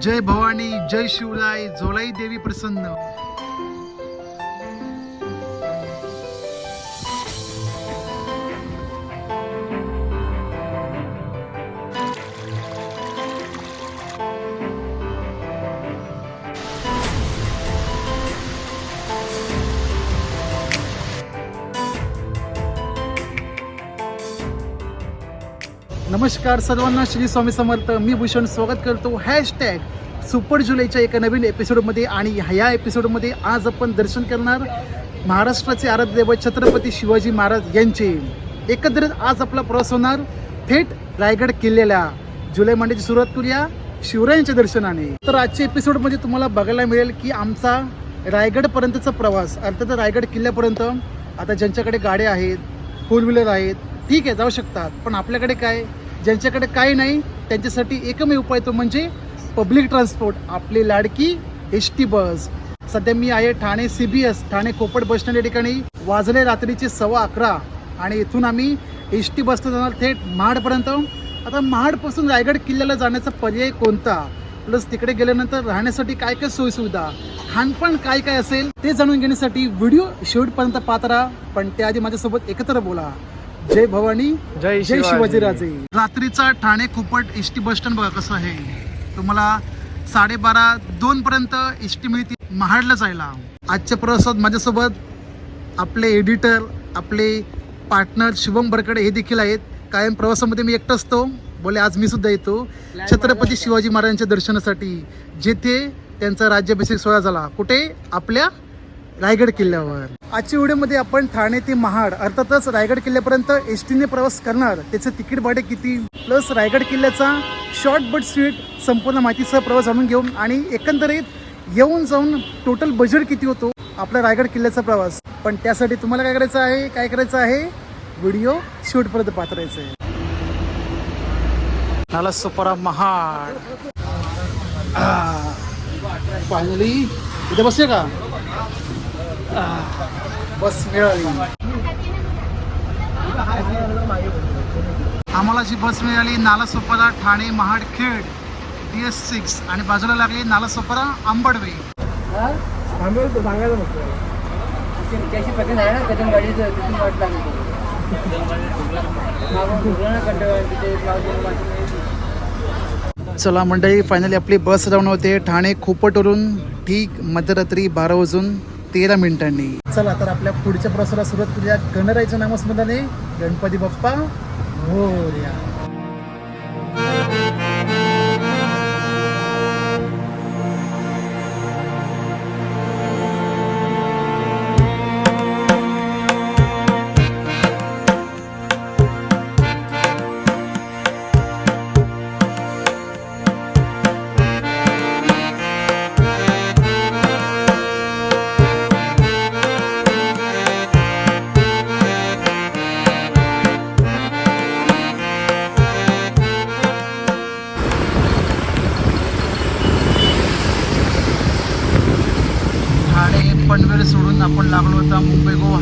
जय भवानी जय शिवराय जोलाई देवी प्रसन्न. नमस्कार सर्वांना श्री स्वामी समर्थ. मी भूषण स्वागत करतो. हॅशटॅग सुपर जुलैच्या एका नवीन एपिसोडमध्ये आणि ह्या एपिसोडमध्ये आज आपण दर्शन करणार महाराष्ट्राचे आराध्यदैव छत्रपती शिवाजी महाराज यांचे. एकत्रित आज आपला प्रवास होणार थेट रायगड किल्ल्याला. जुलै महिन्याची सुरुवात करूया शिवरायांच्या दर्शनाने. तर आजच्या एपिसोडमध्ये तुम्हाला बघायला मिळेल की आमचा रायगडपर्यंतचा प्रवास अर्थात रायगड किल्ल्यापर्यंत आता ज्यांच्याकडे गाड्या आहेत फोर व्हीलर आहेत ठीक आहे जाऊ शकतात. पण आपल्याकडे काय? ज्यांच्याकडे काही नाही त्यांच्यासाठी एकमेव उपाय तो म्हणजे पब्लिक ट्रान्सपोर्ट आपली लाडकी एस टी बस. सध्या मी आहे Thane C B S Thane Kopad bus stand या ठिकाणी. वाजले रात्रीचे सव्वा अकरा आणि इथून आम्ही एस टी बसनं जाणार थेट महाडपर्यंत. आता महाडपासून रायगड किल्ल्याला जाण्याचा पर्याय कोणता? प्लस तिकडे गेल्यानंतर राहण्यासाठी काय काय सोयीसुविधा? खानपान काय काय असेल ते जाणून घेण्यासाठी व्हिडिओ शेवटपर्यंत पाहत राहा. पण त्याआधी माझ्यासोबत एकत्र बोला. जय भवानी जय जय शिवाजीराजे. रात्रीचा Thane Kupat S T bus stand बघा कसं आहे. तुम्हाला साडेबारा दोन पर्यंत एस टी मिळते महाडला जायला. आजच्या प्रवासात माझ्यासोबत आपले एडिटर आपले पार्टनर शुभम बरकडे हे देखील आहेत. कायम प्रवासामध्ये मी एकटा असतो. बोले आज मी सुद्धा येतो. छत्रपती शिवाजी महाराजांच्या दर्शनासाठी जेथे त्यांचा राज्याभिषेक सोहळा झाला. कुठे? आपल्या रायगड किल्ल्यावर. आजच्या व्हिडिओमध्ये आपण ठाणे ते महाड अर्थातच रायगड किल्ल्यापर्यंत एस टीने प्रवास करणार त्याचं तिकीट भाडे किती? प्लस रायगड किल्ल्याचा शॉर्ट बट स्वीट संपूर्ण माहितीसह प्रवास जाणून घेऊन आणि एकंदरीत येऊन जाऊन टोटल बजेट किती होतो आपला रायगड किल्ल्याचा प्रवास. पण त्यासाठी तुम्हाला काय करायचं आहे? काय करायचं आहे? व्हिडिओ शूटपर्यंत पात्रायचं आहे. नाला सुपरा महाड. फायनली इथे बसूया का? बस मिळाली. आम्हाला जी बस मिळाली Nalasopara Thane Mahad Khed D S six आणि बाजूला लागली नालासोपारा आंबडवे. चला मंडळी फायनली आपली बस राऊंड होते. ठाणे खोपटवरून ठीक मध्यरात्री बारा वाजून. तेरा मिनिटांनी. चला तर आपल्या पुढच्या प्रवासाला सुरुवात करूया. गणरायच्या नामस्मरणाने. गणपती बाप्पा मोरया.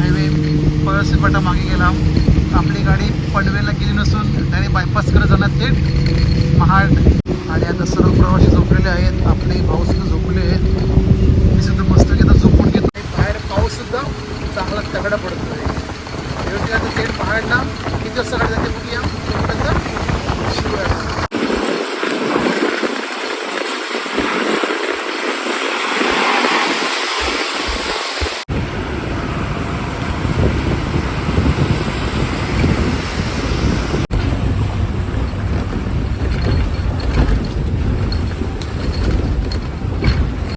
हायवे पळसीपाटा मागे गेला. आपली गाडी पनवेलला गेली नसून डायरेक्ट बायपास करत जाणार थेट महाड. आणि आता सर्व प्रवासी झोपलेले आहेत. आपले भाऊ सुद्धा झोपले आहेत. मी सुद्धा मस्त घेतो झोपून घेतो. बाहेर पाऊस सुद्धा चांगला तगडा पडतो आहे आता थेट महाडला किती वाजता गाडी जाते बघूया तोपर्यंत शिवराय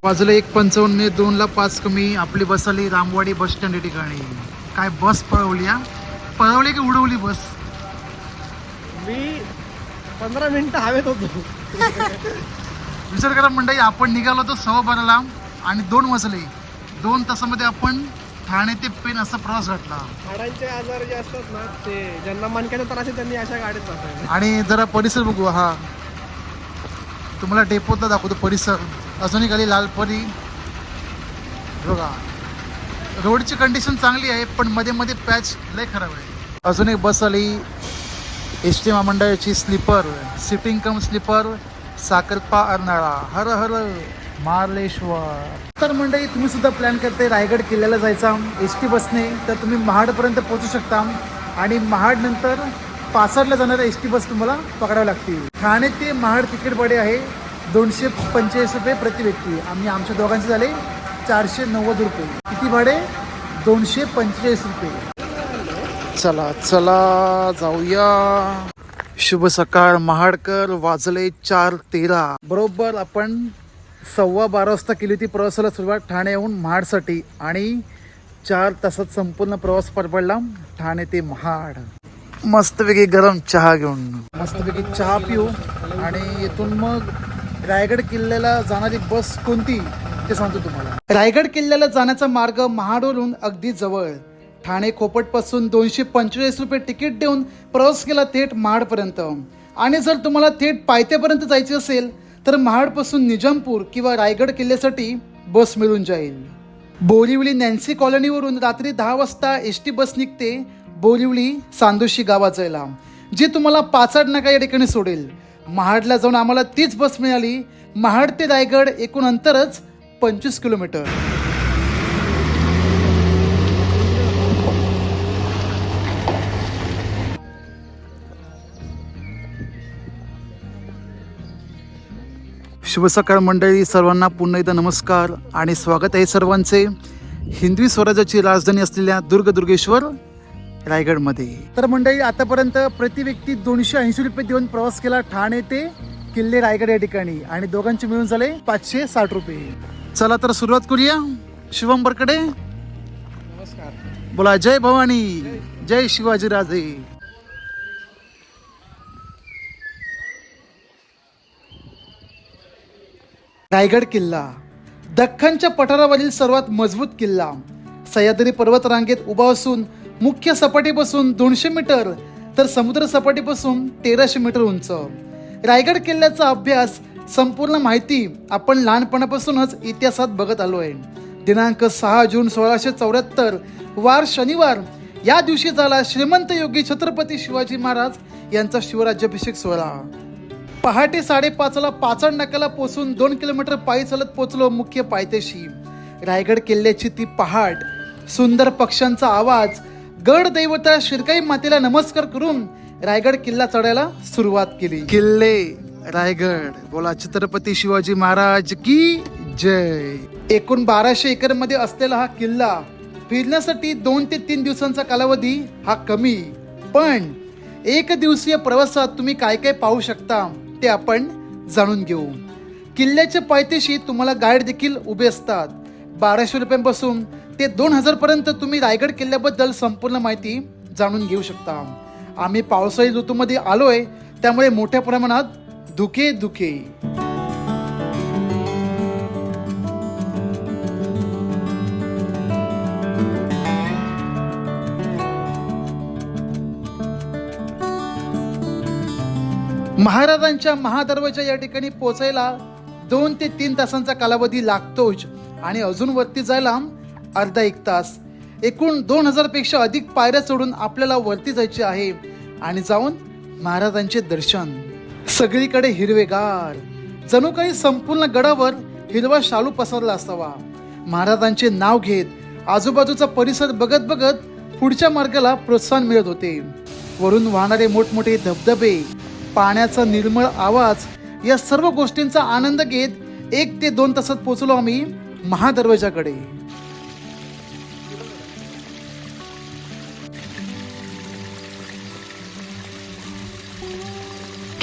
वाजलं एक पंचावन्न दोनला पाच कमी. आपली बस आली रामवाडी बस स्टँड या ठिकाणी. काय बस पळवली हा? पळवली की उडवली बस? मी पंधरा मिनिटं हवेत होतो. विचार करा मंडळी आपण निघालो होतो सव्वा बाराला आणि दोन वाजले. दोन तासामध्ये आपण ठाणे ते पेन असा प्रवास घातला. हाडांचे आजार जे असतात ना ते ज्यांना मणक्याचा त्रास आहे त्यांनी अशा गाडीत आणि जरा परिसर बघू हा. तुम्हाला डेपोतला दाखवतो परिसर. अजूनही खाली लालपरी. बघा रोडची कंडिशन चांगली आहे पण मध्ये मध्ये पॅच लय खराब आहे. अजून एक बस आली. एस टी महामंडळाची sleeper seating cum sleeper Sakharpa Arnala. हर हर महालेश्वर तर मंडळी तुम्ही सुद्धा प्लॅन करते रायगड किल्ल्याला जायचा. एस टी बसने तर तुम्ही महाडपर्यंत पोहोचू शकता. आणि महाड नंतर पासरला जाणाऱ्या एस टी बस तुम्हाला पकडावं लागतील. ठाणे ते महाड तिकीट बडे आहे. दोनशे पंचेचाळीस रुपये प्रति व्यक्ती. आम्ही आमच्या दोघांचे झाले चारशे नव्वद रुपये. किती भाडे? दोनशे पंचेचाळीस रुपये. चला चला जाऊया. शुभ सकाळ महाडकर वाजले चार तेरा. बरोबर आपण सव्वा बारा वाजता केली होती प्रवासाला सुरुवात ठाण्याहून महाडसाठी. आणि चार तासात संपूर्ण प्रवास पार पडला ठाणे ते महाड. मस्तपैकी गरम चहा घेऊन. मस्तपैकी चहा पिऊ. आणि इथून मग रायगड किल्ल्याला जाणारी बस कोणती? ते सांगतो तुम्हाला. रायगड किल्ल्याला जाण्याचा मार्ग महाडवरून अगदी जवळ. ठाणे खोपटपासून दोनशे पंचेचाळीस रुपये तिकीट देऊन प्रवास केला थेट महाडपर्यंत. आणि जर तुम्हाला थेट पायथ्यापर्यंत जायचे असेल तर महाडपासून निजामपूर किंवा रायगड किल्ल्यासाठी बस मिळून जाईल. बोरिवली नॅन्सी कॉलनीवरून रात्री दहा वाजता एस टी बस निघते बोरिवली सांदोशी गावात जायला जी तुम्हाला पाचाड नाका या ठिकाणी सोडेल. महाडला जाऊन आम्हाला तीच बस मिळाली. महाड ते रायगड एकूण अंतरच पंचवीस किलोमीटर. शुभ सकाळ मंडळी सर्वांना पुन्हा एकदा नमस्कार आणि स्वागत आहे सर्वांचे. हिंदवी स्वराज्याची राजधानी असलेल्या दुर्गदुर्गेश्वर रायगडमध्ये. तर मंडळी आतापर्यंत प्रति व्यक्ती दोनशे ऐंशी रुपये देऊन प्रवास केला ठाणे ते किल्ले रायगड या ठिकाणी आणि दोघांचे मिळून झाले पाचशे साठ रुपये. चला तर सुरुवात करूया. शिवम बरकडे. नमस्कार. बोला जय भवानी. जय शिवाजी राजे. रायगड किल्ला. दख्खनच्या पठारावरील सर्वात मजबूत किल्ला. सह्याद्री पर्वत रांगेत उभा असून मुख्य सपाटीपासून दोनशे मीटर तर समुद्र सपाटीपासून तेराशे मीटर उंच. रायगड किल्ल्याचा अभ्यास संपूर्ण माहिती आपण लहानपणापासूनच इतिहासात बघत आलो आहे दिनांक सहा जून सोळाशे चौऱ्याहत्तर वार शनिवार. या दिवशी झाला श्रीमंत योगी छत्रपती शिवाजी महाराज यांचा शिवराज्याभिषेक सोहळा. पहाटे साडेपाचला पाचड नाक्याला पोचून दोन किलोमीटर पायी चालत पोचलो मुख्य पायथ्याशी. रायगड किल्ल्याची ती पहाट सुंदर पक्ष्यांचा आवाज गड दैवता शिरकाई मातेला नमस्कार करून रायगड किल्ला चढायला सुरुवात केली. किल्ले रायगड. बोला छत्रपती शिवाजी महाराज की जय. एकूण बाराशे एकरमध्ये असलेला हा किल्ला फिरण्यासाठी दोन ते तीन दिवसांचा कालावधी हा कमी. पण एक दिवसीय प्रवासात तुम्ही काय काय पाहू शकता ते आपण जाणून घेऊ. किल्ल्याच्या पायथ्याशी तुम्हाला गाईड देखील उभे असतात. बाराशे रुपयांपासून ते दोन हजारपर्यंत तुम्ही रायगड किल्ल्याबद्दल संपूर्ण माहिती जाणून घेऊ शकता. आम्ही पावसाळी ऋतूमध्ये आलोय त्यामुळे मोठ्या प्रमाणात धुके धुके. महाराजांच्या महादरवाजा या ठिकाणी पोचायला दोन ते तीन तासांचा कालावधी लागतोच आणि अजून वरती जायला अर्धा एक तास. एकूण दोन हजारपेक्षा अधिक पायऱ्या चढून आपल्याला वरती जायचे आहे. आणि जाऊन महाराजांचे दर्शन. सगळीकडे हिरवेगार. जणू काही संपूर्ण गडावर हिरवा शालू पसरला असावा. महाराजांचे नाव घेत आजूबाजूचा परिसर बघत बघत पुढच्या मार्गाला प्रोत्साहन मिळत होते. वरून वाहणारे मोठमोठे धबधबे पाण्याचा निर्मळ आवाज या सर्व गोष्टींचा आनंद घेत एक ते दोन तासात पोचलो आम्ही महादरवाजाकडे.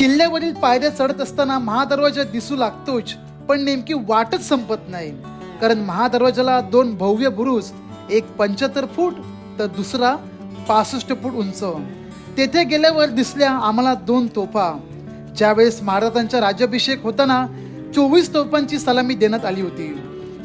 किल्ल्यावरील पायऱ्या चढत असताना महादरवाजा दिसू लागतोच पण नेमकी वाटच संपत नाही. कारण महादरवाजाला दोन भव्य बुरुज एक पंच्याहत्तर फूट तर दुसरा पासष्ट फूट उंच. तेथे गेल्यावर दिसल्या आम्हाला दोन तोफा. ज्यावेळेस महाराजांचा राज्याभिषेक होताना चोवीस तोफांची सलामी देण्यात आली होती.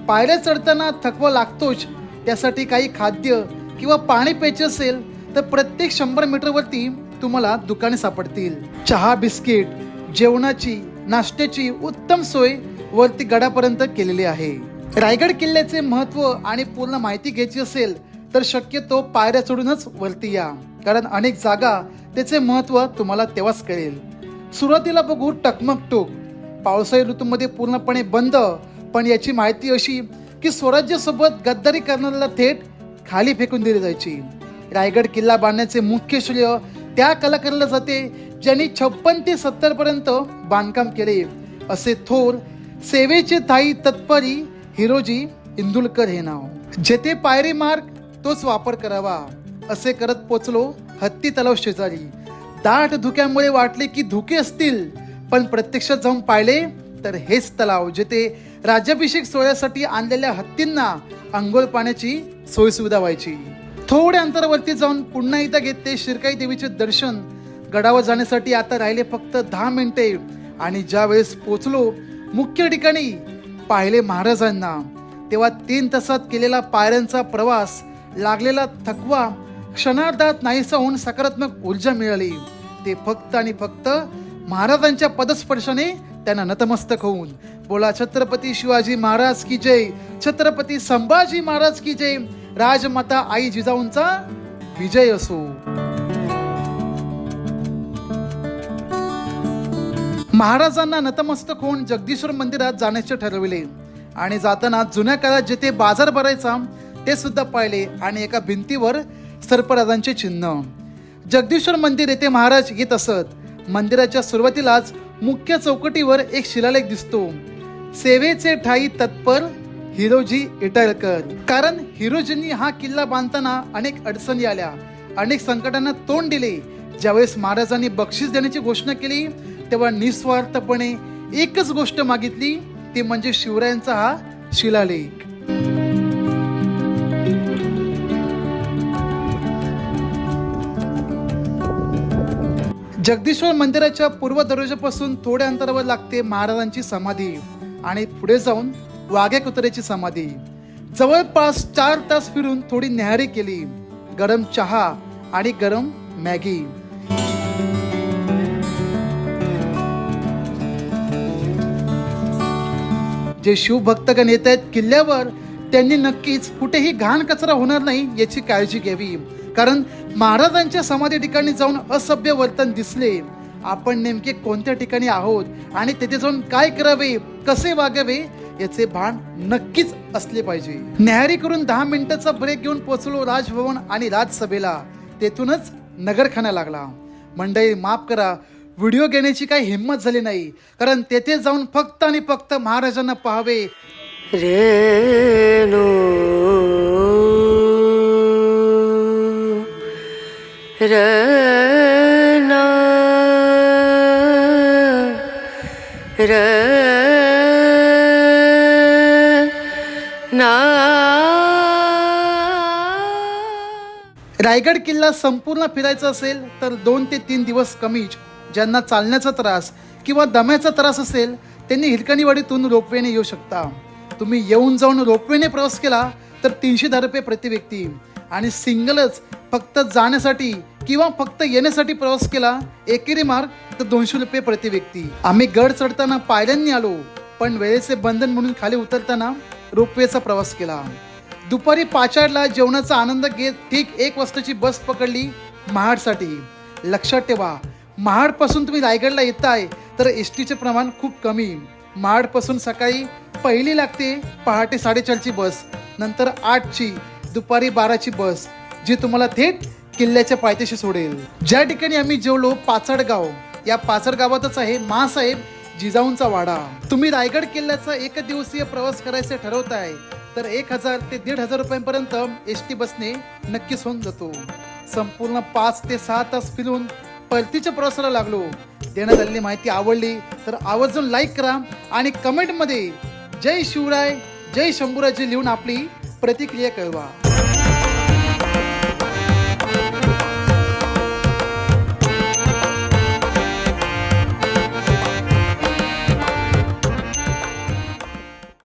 पायऱ्या चढताना थकवा लागतोच त्यासाठी काही खाद्य किंवा पाणी प्यायचे असेल तर प्रत्येक शंभर मीटरवरती तुम्हाला दुकाने सापडतील. चहा बिस्किट जेवणाची नाश्त्याची उत्तम सोय वरती गडापर्यंत केलेली आहे. रायगड किल्ल्याचे महत्त्व आणि पूर्ण माहिती घ्यायची असेल तर शक्यतो पायऱ्या चढूनच वरती या. कारण अनेक जागा त्याचे महत्त्व तुम्हाला तेव्हाच कळेल. सुरुवातीला बघू टकमक टोक. पावसाळी ऋतूमध्ये पूर्णपणे बंद पण याची माहिती अशी की स्वराज्यासोबत गद्दारी करणाऱ्याला थेट खाली फेकून दिली जायची. रायगड किल्ला बांधण्याचे मुख्य श्रेय त्या कलाकाराला जाते ज्यांनी छप्पन ते सत्तर पर्यंत बांधकाम केले. असे थोर सेवेचे थाई तत्परी हिरोजी इंदुलकर हे नाव. जेथे पायरी मार्ग तोच वापर करावा. असे करत पोचलो हत्ती तलाव शेजारी. दाट धुक्यामुळे वाटले की धुके असतील पण प्रत्यक्षात जाऊन पाहिले तर हेच तलाव जेथे राज्याभिषेक सोहळ्यासाठी आणलेल्या हत्तींना अंघोळ पाण्याची सोयसुविधा व्हायची. थोड्या अंतरावरती जाऊन पुन्हा एकदा घेतले शिरकाई देवीचे दर्शन. गडावर जाण्यासाठी आता राहिले फक्त दहा मिनिटे. आणि ज्या वेळेस पोचलो मुख्य ठिकाणी पाहिले महाराजांना. तेव्हा तीन तासात केलेला पायऱ्यांचा प्रवास लागलेला थकवा क्षणार्धात नाहीसा होऊन सकारात्मक ऊर्जा मिळाली. ते फक्त आणि फक्त महाराजांच्या पदस्पर्शाने त्यांना नतमस्तक होऊन. बोला छत्रपती शिवाजी महाराज की जय छत्रपती संभाजी महाराज की जय. राजमाता आई जिजाऊंचा विजय असो. महाराजांना नतमस्तक होऊन जगदीश्वर मंदिरात जाण्याचे ठरविले. आणि जाताना जुन्या काळात जिथे बाजार भरायचा ते सुद्धा पाहिले आणि एका भिंतीवर सर्पराजांचे चिन्ह. जगदीश्वर मंदिर येथे महाराज येत असत. मंदिराच्या सुरुवातीलाच मुख्य चौकटीवर एक शिलालेख दिसतो. सेवेचे ठाई तत्पर हिरोजी इटाळकर कारण हिरोजींनी हा किल्ला बांधताना अनेक अडचणी आल्या. अनेक संकटांना तोंड दिले. ज्यावेळेस महाराजांनी बक्षीस देण्याची घोषणा केली तेव्हा निस्वार्थपणे एकच गोष्ट मागितली ती म्हणजे शिवरायांचा हा शिलालेख. जगदीश्वर मंदिराच्या पूर्व दरवाजापासून थोड्या अंतरावर लागते महाराजांची समाधी. आणि पुढे जाऊन वाघ्या कुत्र्याची समाधी. जवळपास चार तास फिरून थोडी न्याहारी केली. गरम चहा आणि गरम मॅगी. जे शिवभक्तगण येत आहेत किल्ल्यावर त्यांनी नक्कीच कुठेही घाण कचरा होणार नाही याची काळजी घ्यावी. कारण महाराजांच्या समाधी ठिकाणी जाऊन असभ्य वर्तन दिसले. आपण नेमके कोणत्या ठिकाणी आहोत आणि तेथे जाऊन काय करावे कसे वागावे याचे भान नक्कीच असले पाहिजे. न्याहारी करून दहा मिनिटाचा ब्रेक घेऊन पोचलो राजभवन आणि राजसभेला. तेथूनच नगरखाना लागला. मंडळी माफ करा. व्हिडिओ घेण्याची काही हिंमत झाली नाही. कारण तेथे जाऊन फक्त आणि फक्त महाराजांना पाहावे. रेणू रना रायगड किल्ला संपूर्ण फिरायचा असेल तर दोन ते तीन दिवस कमीच. ज्यांना चालण्याचा त्रास किंवा दम्याचा त्रास असेल त्यांनी हिरकणीवाडीतून रोपवेने येऊ शकता. तुम्ही येऊन जाऊन रोपवेने प्रवास केला तर तीनशे दहा रुपये प्रति व्यक्ती. आणि सिंगलच फक्त जाण्यासाठी किंवा फक्त येण्यासाठी प्रवास केला एकेरी मार्ग तर दोनशे रुपये प्रति व्यक्ती. आम्ही गड चढताना पायऱ्यांनी आलो पण वेळेचे बंधन म्हणून खाली उतरताना रोपवेचा प्रवास केला. दुपारी पाचाडला जेवणाचा आनंद घेत ठीक एक वाजताची बस पकडली महाडसाठी. लक्षात ठेवा महाडपासून तुम्ही रायगडला येताय तर एस टीचे प्रमाण खूप कमी. महाडपासून सकाळी पहिली लागते पहाटे साडेचारची बस नंतर आठची दुपारी बाराची बस जी तुम्हाला थेट किल्ल्याच्या पायथ्याशी सोडेल. ज्या ठिकाणी आम्ही जेवलो पाचडगाव या पाचड गावातच आहे मासाहेब जिजाऊंचा वाडा. तुम्ही रायगड किल्ल्याचा एक दिवसीय प्रवास करायचे ठरवताय तर एक हजार ते दीड हजार रुपयांपर्यंत एस टी बसने नक्कीच होऊन जातो. संपूर्ण पाच ते सहा तास फिरून परतीच्या प्रवासाला लागलो. देण्यात आलेली माहिती आवडली तर आवर्जून लाईक करा आणि कमेंटमध्ये जय शिवराय जय शंभूराजी लिहून आपली प्रतिक्रिया कळवा.